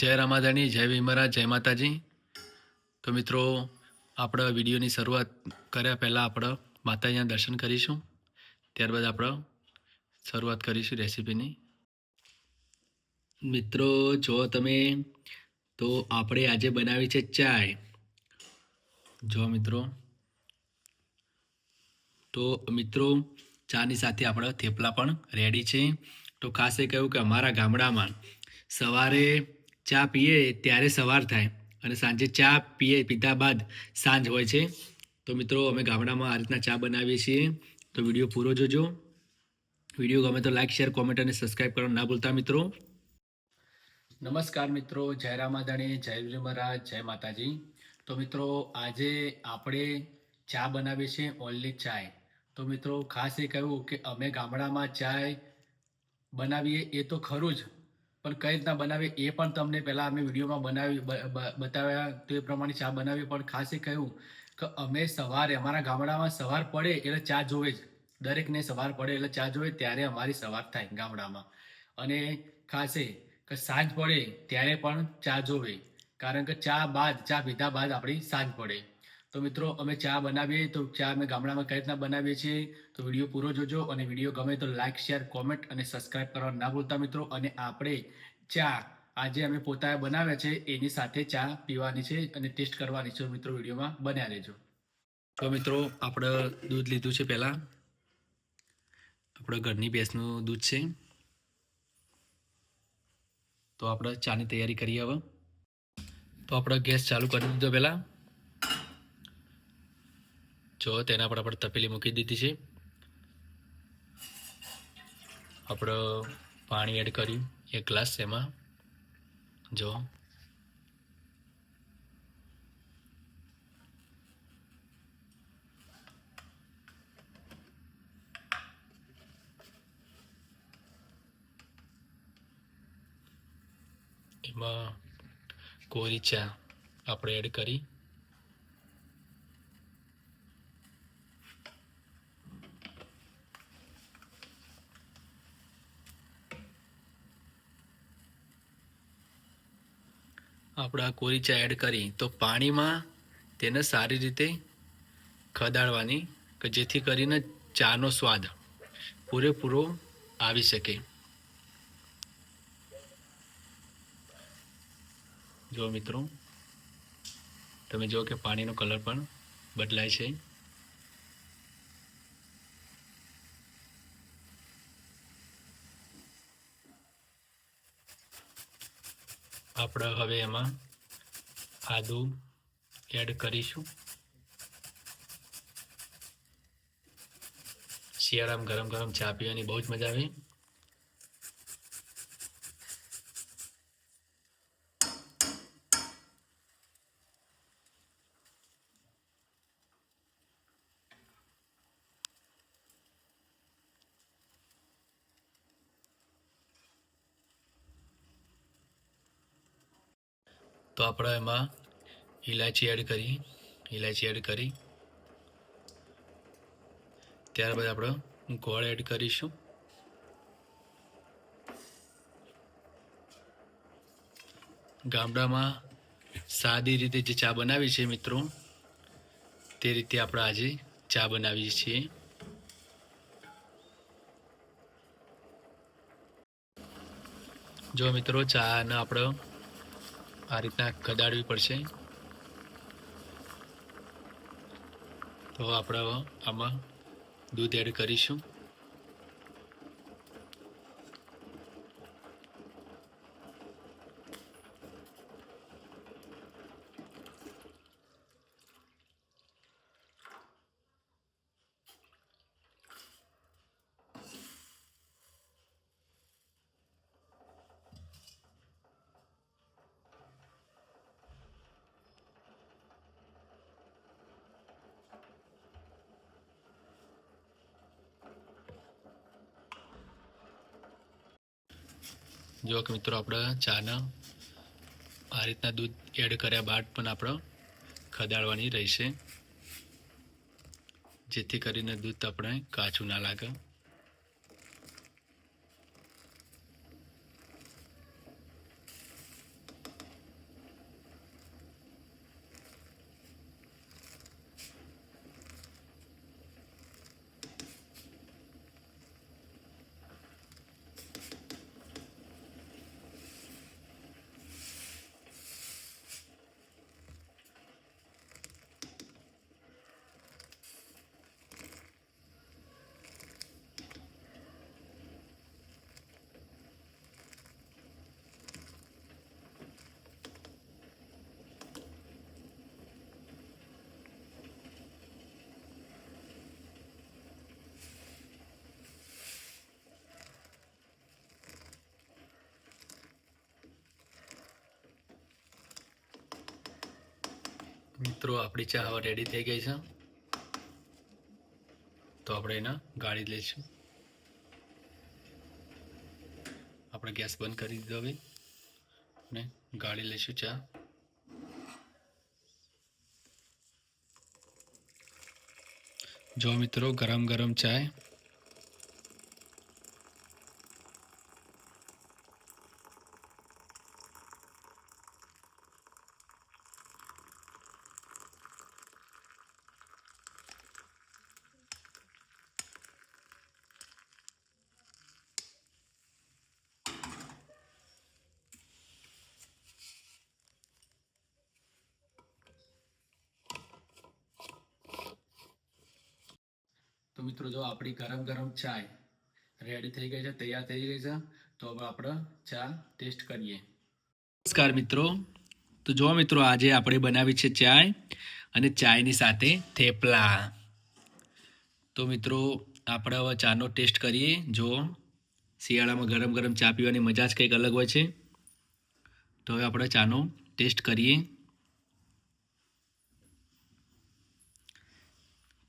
જય રામાધાણી, જય ભીમરા જય માતાજી. તો મિત્રો, આપણે વિડીયોની શરૂઆત કર્યા પહેલાં આપણે માતાજીના દર્શન કરીશું. ત્યારબાદ આપણે શરૂઆત કરીશું રેસીપીની. મિત્રો, જો તમે, તો આપણે આજે બનાવી છે ચાય. જો મિત્રો, તો મિત્રો, ચાની સાથે આપણે થેપલા પણ રેડી છે. તો ખાસ એ કહ્યું કે અમારા ગામડામાં સવારે ચા પીએ ત્યારે સવાર થાય અને સાંજે ચા પીએ પીધા બાદ સાંજ હોય છે. તો મિત્રો, અમે ગામડામાં આ રીતના ચા બનાવીએ છીએ. તો વીડિયો પૂરો જોજો. વીડિયો ગમે તો લાઈક શેર કોમેન્ટ અને સબસ્ક્રાઈબ કરવાનું ના ભૂલતા મિત્રો. નમસ્કાર મિત્રો, જય રામાદાણી, જય વીર મહારાજ, જય માતાજી. તો મિત્રો, આજે આપણે ચા બનાવીએ છીએ ઓનલી ચાય તો મિત્રો, ખાસ એ કહ્યું કે અમે ગામડામાં ચાય બનાવીએ એ તો ખરું જ. પણ કઈ રીતના બનાવી એ પણ તમને પહેલાં અમે વિડીયોમાં બનાવી બતાવ્યા તો પ્રમાણે ચા બનાવી પણ ખાસ એ કહ્યું કે અમે સવારે, અમારા ગામડામાં સવાર પડે એટલે ચા જોવે જ. દરેકને સવાર પડે એટલે ચા જોવે ત્યારે અમારી સવાર થાય ગામડામાં. અને ખાસે કે સાંજ પડે ત્યારે પણ ચા જોવે. કારણ કે ચા બાદ, ચા પીધા બાદ આપણી સાંજ પડે. તો મિત્રો, અમે ચા બનાવીએ, તો ચા અમે ગામડામાં કઈ રીતના બનાવીએ છીએ, તો વીડિયો પૂરો જોજો અને વીડિયો ગમે તો લાઇક શેર કોમેન્ટ અને સબસ્ક્રાઇબ કરવા ના ભૂલતા મિત્રો. અને આપણે ચા આજે અમે પોતાએ બનાવ્યા છે, એની સાથે ચા પીવાની છે અને ટેસ્ટ કરવાની છે. મિત્રો, વિડીયોમાં બન્યા રહેજો. તો મિત્રો આપણે દૂધ લીધું છે પહેલાં. આપણે ઘરની ભેંસનું દૂધ છે. તો આપણે ચાની તૈયારી કરીએ હવે. તો આપણે ગેસ ચાલુ કરી દીધો પહેલાં. જો તેના પર આપણે તપેલી મૂકી દીધી છે. આપણે પાણી એડ કર્યું એક ગ્લાસ એમાં. જો. એમાં કોરી ચા આપણે એડ કરી. આપણે આ કોરી એડ કરી, તો પાણીમાં તેને સારી રીતે ખદાડવાની કે જેથી કરીને ચાનો સ્વાદ પૂરેપૂરો આવી શકે. જો મિત્રો, તમે જો કે પાણીનો કલર પણ બદલાય છે. આપણે હવે એમાં આદુ એડ કરીશું. શિયાળામાં ગરમ ગરમ ચા પીવાની બહુ જ મજા આવે. તો આપણે એમાં ઇલાયચી એડ કરી ઇલાયચી એડ કરી. ત્યારબાદ આપણે ગોળ એડ કરીશું. ગામડામાં સાદી રીતે જે ચા બનાવી છે મિત્રો, તે રીતે આપણે આજે ચા બનાવીએ છીએ. જો મિત્રો ચાને આપણે આ રીતના કદાડવી પડશે. તો આપણે આમાં દૂધ એડ કરીશું. જો કે મિત્રો આપણે ચાના આ રીતના દૂધ એડ કર્યા બાદ પણ આપણે ખદાડવાની રહેશે. જેથી કરીને દૂધ આપણે કાચું ના લાગે. મિત્રો, આપણી ચા હવે રેડી થઈ ગઈ છે. તો આપણે એને ગાળી લઈશું. આપણે ગેસ બંધ કરી દીધો હવે. ને ગાળી લઈશું ચા. જો મિત્રો, ગરમ ગરમ ચાય મિત્રો, જો આપણી ગરમ ગરમ ચાય રેડી થઈ ગઈ છે, તૈયાર થઈ ગઈ છે, તો હવે આપણે ચા ટેસ્ટ કરીએ. નમસ્કાર મિત્રો. તો જો મિત્રો, આજે આપણે બનાવી છે ચાય અને ચાયની સાથે થેપલા. તો મિત્રો, આપણે હવે ચાનો ટેસ્ટ કરીએ. જો શિયાળામાં ગરમ ગરમ ચા પીવાની મજા જ કંઈક અલગ હોય છે, તો હવે આપણે ચાનો ટેસ્ટ કરીએ.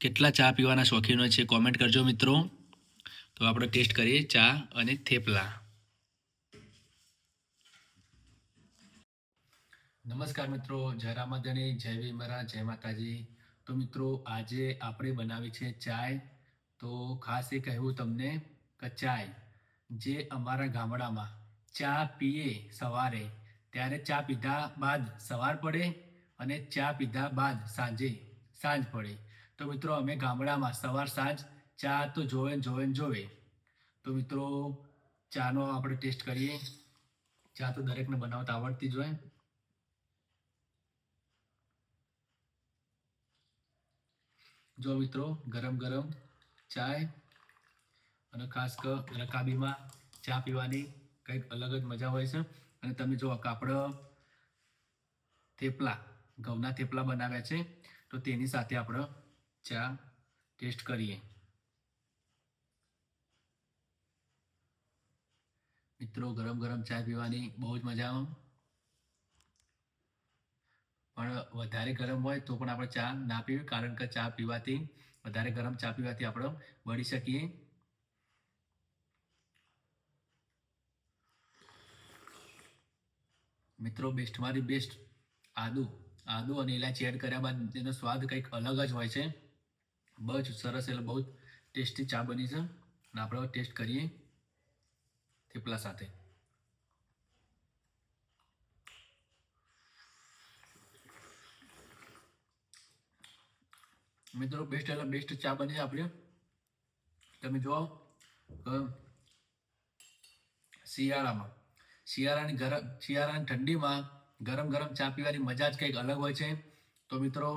કેટલા ચા પીવાના શોખીનો છે કોમેન્ટ કરજો મિત્રો. તો આપણે ટેસ્ટ કરીએ ચા અને થેપલા. નમસ્કાર મિત્રો, જય રામાધણી જય વિમરા જય માતાજી. તો મિત્રો, આજે આપણે બનાવી છે ચાય. તો ખાસ એ કહેવું તમને કે ચાય જે અમારા ગામડામાં ચા પીએ સવારે, ત્યારે ચા પીધા બાદ સવાર પડે અને ચા પીધા બાદ સાંજે સાંજ પડે. તો મિત્રો, અમે ગામડામાં સવાર સાંજ ચા તો જોવે ને જોવે ને જોવે. તો મિત્રો, ચાનો આપણે ટેસ્ટ કરીએ. ચા તો દરેકને બનાવતા આવડતી જ હોય. જો મિત્રો, ગરમ ગરમ ચાય અને ખાસ કર રકાબીમાં ચા પીવાની કંઈક અલગ જ મજા હોય છે. અને તમે જો કાપડ થેપલા, ઘઉંના થેપલા બનાવ્યા છે. તો તેની સાથે આપણે ચા ટેસ્ટ કરીએ. મિત્રો, ગરમ ગરમ ચા પીવાની બહુ જ મજા આવે. પણ વધારે ગરમ હોય તો પણ આપણે ચા ના પીવી કારણ કે ચા પીવાથી, વધારે ગરમ ચા પીવાથી આપણે બળી શકીએ. મિત્રો બેસ્ટમાંથી બેસ્ટ આદુ. આદુ અને ઇલાયચી એડ કર્યા બાદ તેનો સ્વાદ કંઈક અલગ જ હોય છે. બહુ જ સરસ એટલે બહુ જ ટેસ્ટી ચા બની છે. અને આપણે ટેસ્ટ કરીએ થેપલા સાથે. મિત્રો બેસ્ટ એટલે બેસ્ટ ચા બની છે આપણે. તમે જુઓ શિયાળામાં. શિયાળાની ગરમ શિયાળાની ઠંડીમાં ગરમ ગરમ ચા પીવાની મજા જ કંઈક અલગ હોય છે. તો મિત્રો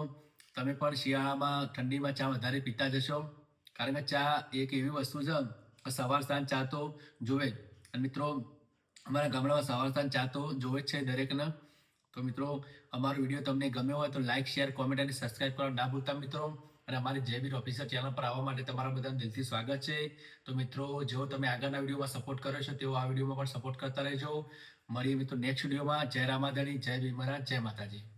તમે પણ શિયાળામાં ઠંડીમાં ચા વધારે પીતા જશો? કારણ કે ચા એક એવી વસ્તુ છે સવાર સાંજ ચા તો જોવે અને મિત્રો, અમારા ગામડામાં સવાર સાંજ ચા તો જોવે જ છે દરેકને. તો મિત્રો, અમારો વીડિયો તમને ગમ્યો હોય તો લાઇક શેર કોમેન્ટ અને સબસ્ક્રાઇબ કરવા ના ભૂલતા મિત્રો. અને અમારી જે બી ઓફિસર ચેનલ પર આવવા માટે તમારા બધાનું દિલથી સ્વાગત છે. તો મિત્રો, જેઓ તમે આગળના વિડીયોમાં સપોર્ટ કરો છો, તેઓ આ વિડીયોમાં પણ સપોર્ટ કરતા રહેજો. મળીએ મિત્રો નેક્સ્ટ વિડીયોમાં. જય રામાધણી, જય ભીમરા જય માતાજી.